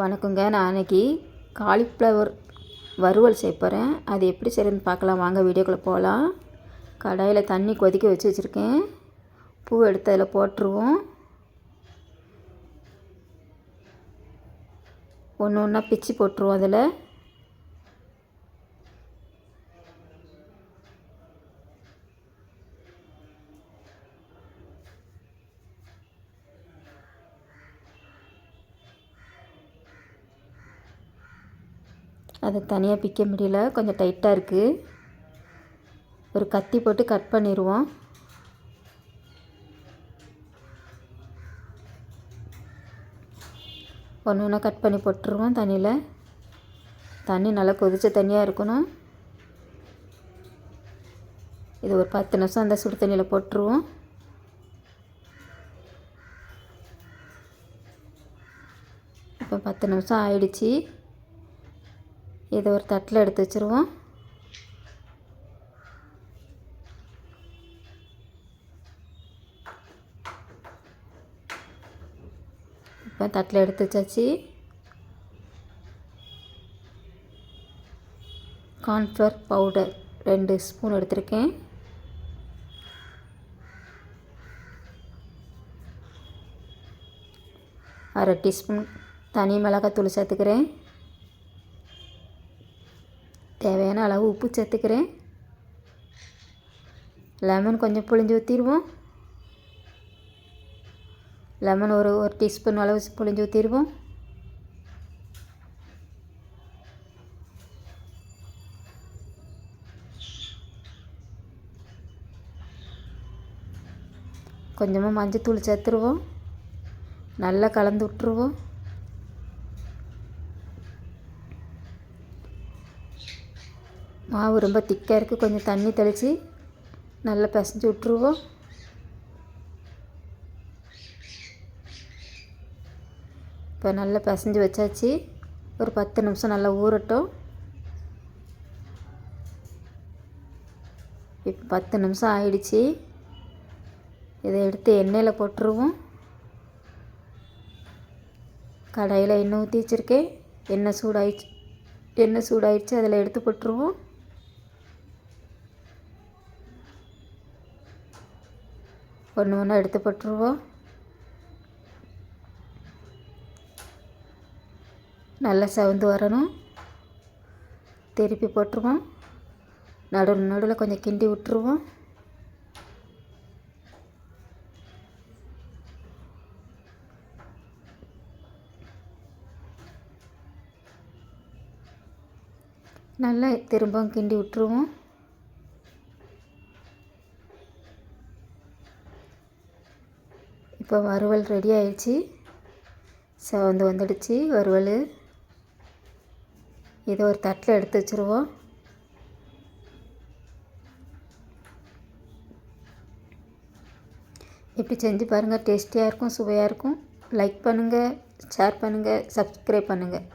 வணக்கங்க. நான் அன்றைக்கி காலிஃப்ளவர் வறுவல் செய்ய போகிறேன் அது எப்படி செய்கிறதுன்னு பார்க்கலாம். வாங்க வீடியோக்குள்ளே போகலாம் கடாயில் தண்ணி கொதிக்க வச்சு வச்சுருக்கேன். பூ எடுத்து அதில் போட்டுருவோம். ஒன்று ஒன்றா பிச்சு போட்டுருவோம் அதில். அதை தனியாக பிக்க முடியல. கொஞ்சம் டைட்டாக இருக்குது ஒரு கத்தி போட்டு கட் பண்ணிடுவோம் ஒன்று ஒன்றா கட் பண்ணி போட்டுருவோம் தண்ணியில். தண்ணி நல்லா கொதித்த தண்ணியாக இருக்கணும். இது ஒரு பத்து நிமிஷம் அந்த சுடு தண்ணியில் போட்டுருவோம். இப்போ பத்து நிமிஷம் ஆயிடுச்சு. இதை ஒரு தட்டில் எடுத்து வச்சுருவோம். இப்போ தட்டில் எடுத்து வச்சாச்சு. கார்ன்ஃப்ளவர் பவுடர் ரெண்டு ஸ்பூன் எடுத்திருக்கேன். அரை டீஸ்பூன் தனி மிளகாய் தூள் சேர்த்துக்கிறேன். தேவையான அளவு உப்பு சேர்த்துக்கிறேன். லெமன் கொஞ்சம் புழிஞ்சு ஊற்றிடுவோம் லெமன் ஒரு ஒரு டீஸ்பூன் அளவு புழிஞ்சு ஊற்றிடுவோம் கொஞ்சமாக மஞ்சத்தூள் சேர்த்துருவோம். நல்லா கலந்து விட்ருவோம் மாவு ரொம்ப திக்காக இருக்குது கொஞ்சம் தண்ணி தெளித்து நல்லா பிசைஞ்சு விட்ருவோம் இப்போ நல்லா பிசைஞ்சு வச்சாச்சு. ஒரு பத்து நிமிஷம் நல்லா ஊறட்டும். இப்போ பத்து நிமிஷம் ஆயிடுச்சு. இதை எடுத்து எண்ணெயில் போட்டுருவோம். கடாயில் எண்ணெய் ஊற்றி வச்சுருக்கேன். எண்ணெய் சூடாயிடுச்சு. எண்ணெய் சூடாயிடுச்சு. அதில் எடுத்து போட்டுருவோம். ஒன்று ஒன்றா எடுத்து போட்டுருவோம். நல்லா சவுந்து வரணும். திருப்பி போட்டுருவோம். நடுவில் நடுவில் கொஞ்சம் கிண்டி விட்டுருவோம். நல்லா திரும்பவும் கிண்டி விட்டுருவோம். இப்போ வறுவல் ரெடி ஆயிடுச்சு. செவந்து வந்துடுச்சு. வறுவல். இதை ஒரு தட்டில் எடுத்து வச்சுருவோம். இப்படி செஞ்சு பாருங்கள் டேஸ்டியாக இருக்கும் சுவையாக இருக்கும். லைக் பண்ணுங்கள் ஷேர் பண்ணுங்கள் சப்ஸ்கிரைப் பண்ணுங்கள்